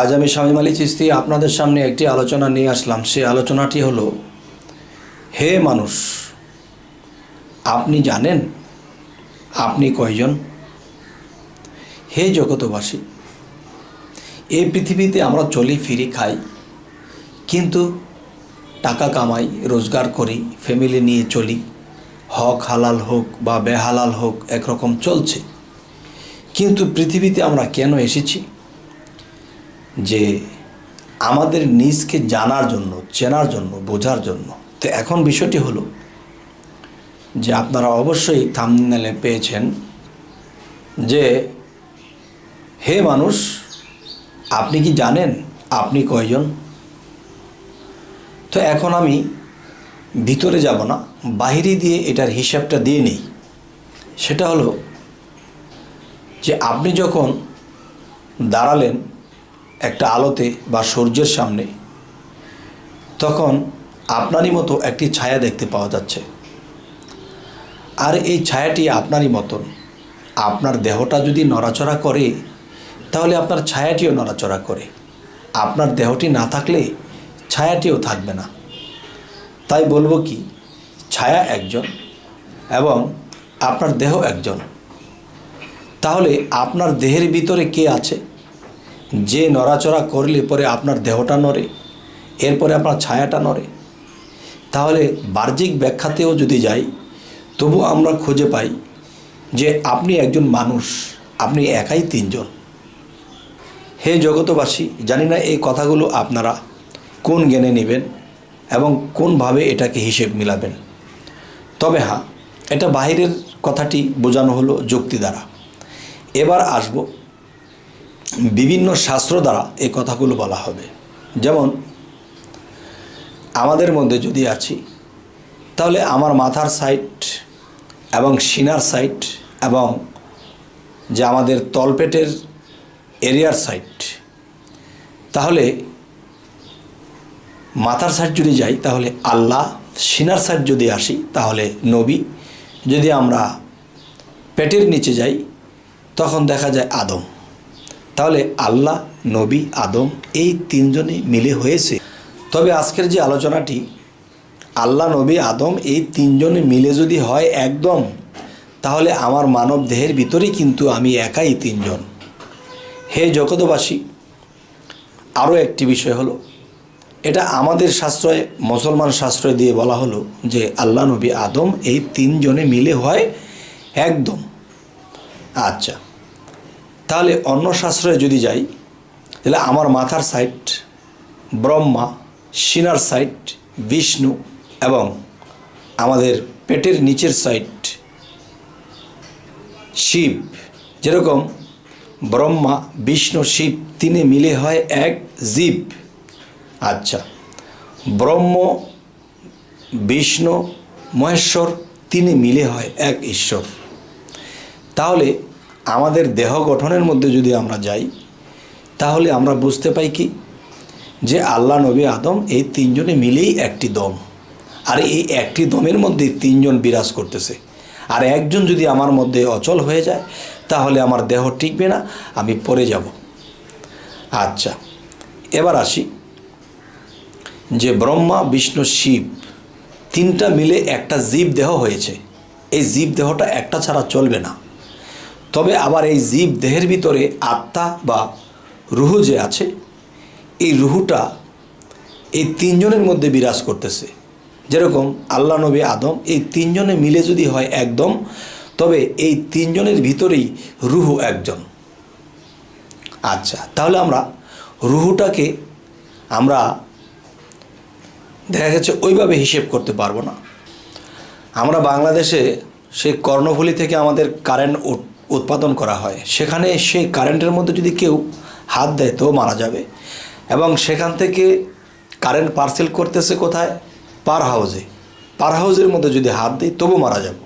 আজ আমি স্বামী মালি চিস্তি আপনাদের সামনে একটি আলোচনা নিয়ে আসলাম। সেই আলোচনাটি হলো, হে মানুষ, আপনি জানেন আপনি কয়জন? হে জগতবাসী এই পৃথিবীতে আমরা চলি, ফিরি, খাই, কিন্তু টাকা কামাই, রোজগার করি, ফ্যামিলি নিয়ে চলি, হক, হালাল হোক বা বেহালাল হোক, একরকম চলছে। কিন্তু পৃথিবীতে আমরা কেন এসেছি? যে আমাদের নিজকে জানার জন্য, চেনার জন্য, বোঝার জন্য। তো এখন বিষয়টি হলো যে আপনারা অবশ্যই থামনেলে পেয়েছেন যে, হে মানুষ, আপনি কি জানেন আপনি কয়জন? তো এখন আমি ভিতরে যাব না, বাহিরে দিয়ে এটার হিসাবটা দিয়ে নিই। সেটা হলো যে আপনি যখন দাঁড়ালেন একটা আলোতে বা সূর্যের সামনে, তখন আপনারই মতো একটি ছায়া দেখতে পাওয়া যাচ্ছে। আর এই ছায়াটি আপনারই মতন। আপনার দেহটা যদি নড়াচড়া করে, তাহলে আপনার ছায়াটিও নড়াচড়া করে। আপনার দেহটি না থাকলে ছায়াটিও থাকবে না। তাই বলব কি, ছায়া একজন এবং আপনার দেহ একজন। তাহলে আপনার দেহের ভিতরে কে আছে? যে নড়াচড়া করলে পরে আপনার দেহটা নড়ে, এরপরে আপনার ছায়াটা নড়ে। তাহলে বাহ্যিক ব্যাখ্যাতেও যদি যাই, তবু আমরা খুঁজে পাই যে আপনি একজন মানুষ, আপনি একাই তিনজন। হে জগতবাসী জানি না এই কথাগুলো আপনারা কোন জ্ঞানে নেবেন এবং কোনভাবে এটাকে হিসেব মিলাবেন। তবে হ্যাঁ এটা বাহিরের কথাটি বোঝানো হলো যুক্তি দ্বারা। এবার আসব বিভিন্ন শাস্ত্র দ্বারা এই কথাগুলো বলা হবে। যেমন, আমাদের মধ্যে যদি আছি, তাহলে আমার মাথার সাইড এবং সিনার সাইড এবং যে আমাদের তলপেটের এরিয়ার সাইড তাহলে মাথার সাইড যদি যাই, তাহলে আল্লাহ, সিনার সাইড যদি আসি, তাহলে নবী। যদি আমরা পেটের নিচে যাই, তখন দেখা যায় আদম। তাহলে আল্লাহ, নবী, আদম এই তিনজনে মিলে হয়েছে। তবে আজকের যে আলোচনাটি, আল্লাহ, নবী, আদম এই তিনজনে মিলে যদি হয় একদম, তাহলে আমার মানব দেহের ভিতরেই কিন্তু আমি একাই তিনজন। হে জগতবাসী আরও একটি বিষয় হলো, এটা আমাদের শাস্ত্রয় মুসলমান শাস্ত্রয় দিয়ে বলা হলো যে আল্লাহ, নবী, আদম এই তিনজনে মিলে হয় একদম। আচ্ছা তাহলে অন্য শাস্ত্রে যদি যাই, তাহলে আমার মাথার সাইড ব্রহ্মা, সিনার সাইড বিষ্ণু এবং আমাদের পেটের নিচের সাইড শিব। যেরকম ব্রহ্মা, বিষ্ণু, শিব তিনে মিলে হয় এক জীব। আচ্ছা ব্রহ্ম, বিষ্ণু, মহেশ্বর তিনি মিলে হয় এক ঈশ্বর। তাহলে আমাদের দেহ গঠনের মধ্যে যদি আমরা যাই, তাহলে আমরা বুঝতে পাই কি? যে আল্লাহ নবী আদম এই তিনজনে মিলেই একটি দম। আর এই একটি দমের মধ্যে তিনজন বিরাজ করতেছে। আর একজন যদি আমার মধ্যে অচল হয়ে যায়, তাহলে আমার দেহ টিকবে না, আমি পড়ে যাব। আচ্ছা এবার আসি যে ব্রহ্মা, বিষ্ণু, শিব তিনটা মিলে একটা জীব দেহ হয়েছে। এই জীব দেহটা একটা ছাড়া চলবে না। তবে আবার এই জীব দেহের ভিতরে আত্মা বা রুহু যে আছে, এই রুহুটা এই তিনজনের মধ্যে বিরাজ করতেছে। যেরকম আল্লাহ নবী আদম, এই তিনজনে মিলে যদি হয় একদম, তবে এই তিনজনের ভিতরেই রুহু একজন। আচ্ছা তাহলে আমরা রুহুটাকে আমরা দেখা গেছে ওইভাবে হিসেব করতে পারব না। আমরা বাংলাদেশে সেই কর্ণফুলি থেকে আমাদের কারেন্ট উৎপাদন করা হয়। সেখানে সেই কারেন্টের মধ্যে যদি কেউ হাত দেয়, তো মারা যাবে। এবং সেখান থেকে কারেন্ট পার্সেল করতেছে কোথায়? পার হাউসে পার হাউসের মধ্যে যদি হাত দিই তবু মারা যাব।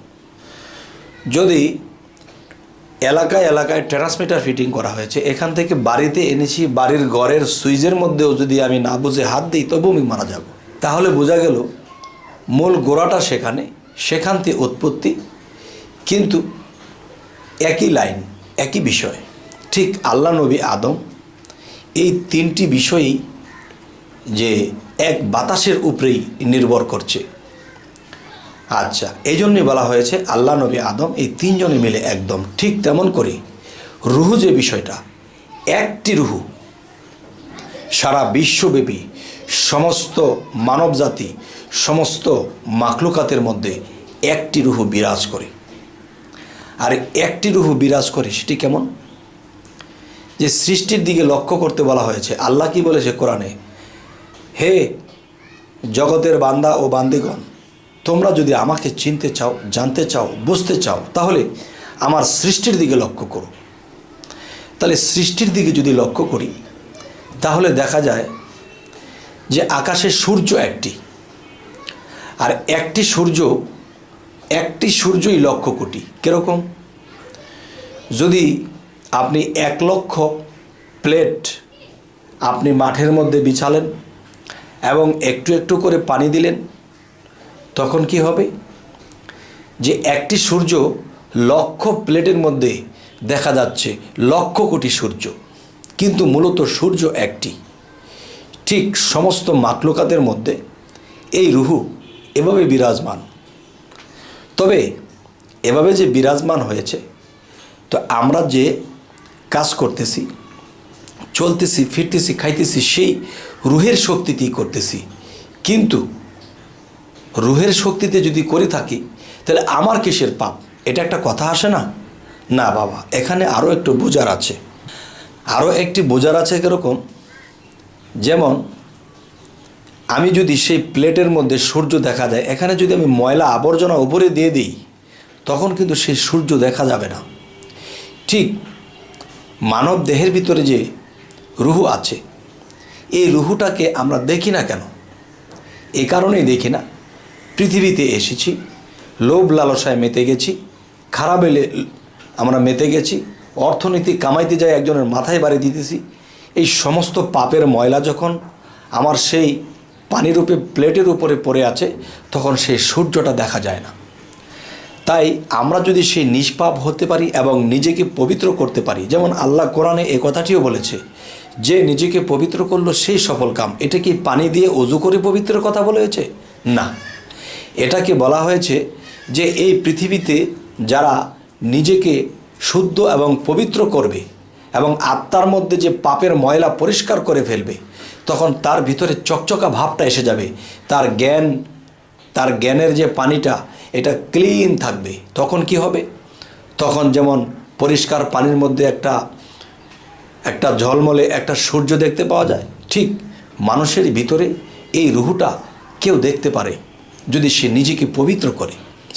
যদি এলাকায় এলাকায় ট্রান্সমিটার ফিটিং করা হয়েছে, এখান থেকে বাড়িতে এনেছি, বাড়ির ঘরের সুইচের মধ্যেও যদি আমি না বুঝে হাত দিই, তবু আমি মারা যাব। তাহলে বোঝা গেল, মূল গোড়াটা সেখানে, সেখান থেকে উৎপত্তি। কিন্তু একই লাইন, একই বিষয়। ঠিক আল্লাহ নবী আদম, এই তিনটি বিষয়ই যে এক বাতাসের উপরেই নির্ভর করছে। আচ্ছা এই জন্যই বলা হয়েছে আল্লাহ নবী আদম এই তিনজনে মিলে একদম ঠিক তেমন করে রুহু যে বিষয়টা, একটি রুহু, সারা বিশ্বব্যাপী সমস্ত মানবজাতি, সমস্ত মাকলুকাতের মধ্যে একটি রুহু বিরাজ করে। আর একটি রুহু বিরাজ করে, সেটি কেমন? যে সৃষ্টির দিকে লক্ষ্য করতে বলা হয়েছে। আল্লাহ কি বলেছে কোরআনে? হে জগতের বান্দা ও বান্দিগণ, তোমরা যদি আমাকে চিনতে চাও, জানতে চাও, বুঝতে চাও, তাহলে আমার সৃষ্টির দিকে লক্ষ্য করো। তাহলে সৃষ্টির দিকে যদি লক্ষ্য করি, তাহলে দেখা যায় যে আকাশে সূর্য একটি, আর একটি সূর্য একটি সূর্যই লক্ষ কোটি। কীরকম? যদি আপনি এক লক্ষ প্লেট আপনি মাঠের মধ্যে বিছালেন এবং একটু একটু করে পানি দিলেন, তখন কি হবে? যে একটি সূর্য লক্ষ প্লেটের মধ্যে দেখা যাচ্ছে, লক্ষ কোটি সূর্য। কিন্তু মূলত সূর্য একটি। ঠিক সমস্ত মাকলুকাতের মধ্যে এই রুহু এভাবে বিরাজমান। তবে এভাবে যে বিরাজমান হয়েছে, তো আমরা যে কাজ করতেছি, চলতেছি, ফিরতেছি, খাইতেছি, সেই রুহের শক্তিতেই করতেছি। কিন্তু রুহের শক্তিতে যদি করে থাকি, তাহলে আমার কিসের পাপ? এটা একটা কথা আসে না? না বাবা, এখানে আরও একটু বোঝার আছে। আরও একটি বোঝার আছে কীরকম? যেমন আমি যদি সেই প্লেটের মধ্যে সূর্য দেখা যায়, এখানে যদি আমি ময়লা আবর্জনা উপরে দিয়ে দিই, তখন কিন্তু সেই সূর্য দেখা যাবে না। ঠিক মানব দেহের ভিতরে যে রুহু আছে, এই রুহুটাকে আমরা দেখি না কেন? এ কারণেই দেখি না, পৃথিবীতে এসেছি, লোভ লালসায় মেতে গেছি, খারাপ এলে আমরা মেতে গেছি, অর্থনীতি কামাইতে যাই একজনের মাথায় বাড়ি দিতেছি, এই সমস্ত পাপের ময়লা যখন আমার সেই পানিরূপে প্লেটের উপরে পড়ে আছে, তখন সেই সূর্যটা দেখা যায় না। তাই আমরা যদি সেই নিষ্পাপ হতে পারি এবং নিজেকে পবিত্র করতে পারি, যেমন আল্লাহ কোরআনে এ কথাটিও বলেছে, যে নিজেকে পবিত্র করল সেই সফল কাম। এটা কি পানি দিয়ে অজু করে পবিত্র কথা বলেছে? না। এটাকে বলা হয়েছে যে এই পৃথিবীতে যারা নিজেকে শুদ্ধ এবং পবিত্র করবে এবং আত্মার মধ্যে যে পাপের ময়লা পরিষ্কার করে ফেলবে তখন তার ভিতরে চকচকা ভাবটা এসে যাবে। তার জ্ঞান, তার জ্ঞানের যে পানিটা, এটা ক্লিন থাকবে। তখন কি হবে? তখন যেমন পরিষ্কার পানির মধ্যে একটা একটা ঝলমলে একটা সূর্য দেখতে পাওয়া যায়, ঠিক মানুষের ভিতরে এই রুহুটা কেউ দেখতে পারে, যদি সে নিজেকে পবিত্র করে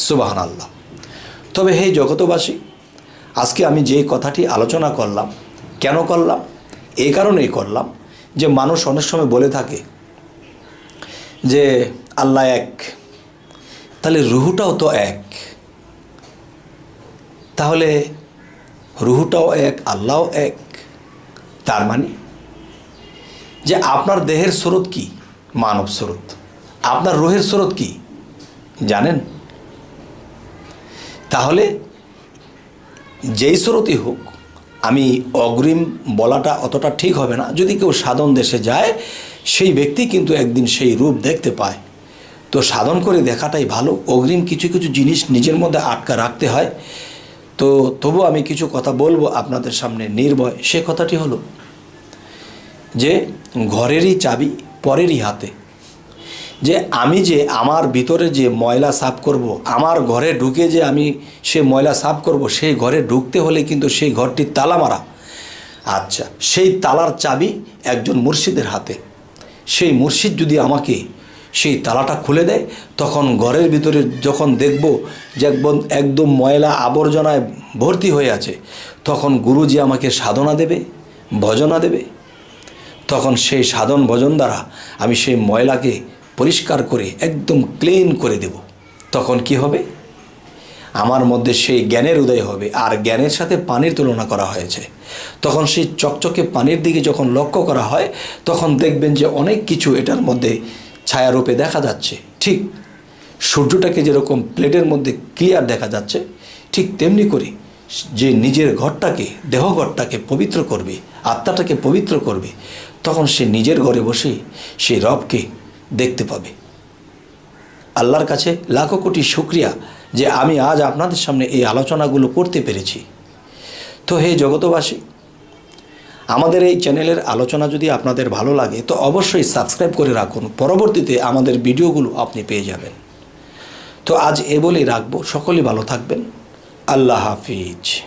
সুবাহান আল্লাহ তবে হে জগতবাসী, আজকে আমি যে কথাটি আলোচনা করলাম, কেন করলাম? এই কারণেই করলাম যে মানুষ অনেক সময় বলে থাকে যে আল্লাহ এক, তাহলে রুহুটাও তো এক। তাহলে রুহুটাও এক, আল্লাহও এক, তার মানে যে আপনার দেহের স্রোত কি? মানব স্রোত। আপনার রুহের স্রোত কি? জানেন? তাহলে যেই স্রোতই হোক আমি অগ্রিম বলাটা অতটা ঠিক হবে না। যদি কেউ সাধন দেশে যায়, সেই ব্যক্তি কিন্তু একদিন সেই রূপ দেখতে পায়। তো সাধন করে দেখাটাই ভালো। অগ্রিম কিছু কিছু জিনিস নিজের মধ্যে আটকা রাখতে হয়। তো তবু আমি কিছু কথা বলব আপনাদের সামনে নির্ভয়। সে কথাটি হলো যে, ঘরেরই চাবি পরেরই হাতে। যে আমি যে আমার ভিতরে যে ময়লা সাফ করব, আমার ঘরে ঢুকে যে আমি সে ময়লা সাফ করব, সেই ঘরে ঢুকতে হলে কিন্তু সেই ঘরটি তালা মারা। আচ্ছা সেই তালার চাবি একজন মুর্শিদের হাতে। সেই মুর্শিদ যদি আমাকে সেই তালাটা খুলে দেয়, তখন ঘরের ভিতরে যখন দেখব যে একদম একদম ময়লা আবর্জনায় ভর্তি হয়ে আছে, তখন গুরুজি আমাকে সাধনা দেবে, ভজনা দেবে। তখন সেই সাধন ভজন দ্বারা আমি সেই ময়লাকে পরিষ্কার করে, একদম ক্লিন করে দেব। তখন কি হবে? আমার মধ্যে সেই জ্ঞানের উদয় হবে, আর জ্ঞানের সাথে পানির তুলনা করা হয়েছে। তখন সেই চকচকে পানির দিকে যখন লক্ষ্য করা হয়, তখন দেখবেন যে অনেক কিছু এটার মধ্যে ছায়ারূপে দেখা যাচ্ছে। ঠিক সূর্যটাকে যেরকম প্লেটের মধ্যে ক্লিয়ার দেখা যাচ্ছে, ঠিক তেমনি করে যে নিজের ঘরটাকে দেহঘরটাকে পবিত্র করবে, আত্মাটাকে পবিত্র করবে, তখন সে নিজের ঘরে বসে সে রবকে দেখতে পাবে। আল্লাহর কাছে লাখো কোটি শুক্রিয়া যে আমি আজ আপনাদের সামনে এই আলোচনাগুলো করতে পেরেছি। তো হে জগতবাসী আমাদের এই চ্যানেলের আলোচনা যদি আপনাদের ভালো লাগে, তো অবশ্যই সাবস্ক্রাইব করে রাখুন। পরবর্তীতে আমাদের ভিডিওগুলো আপনি পেয়ে যাবেন। তো আজ এ বলেই রাখব। সকলেই ভালো থাকবেন। আল্লাহ হাফিজ।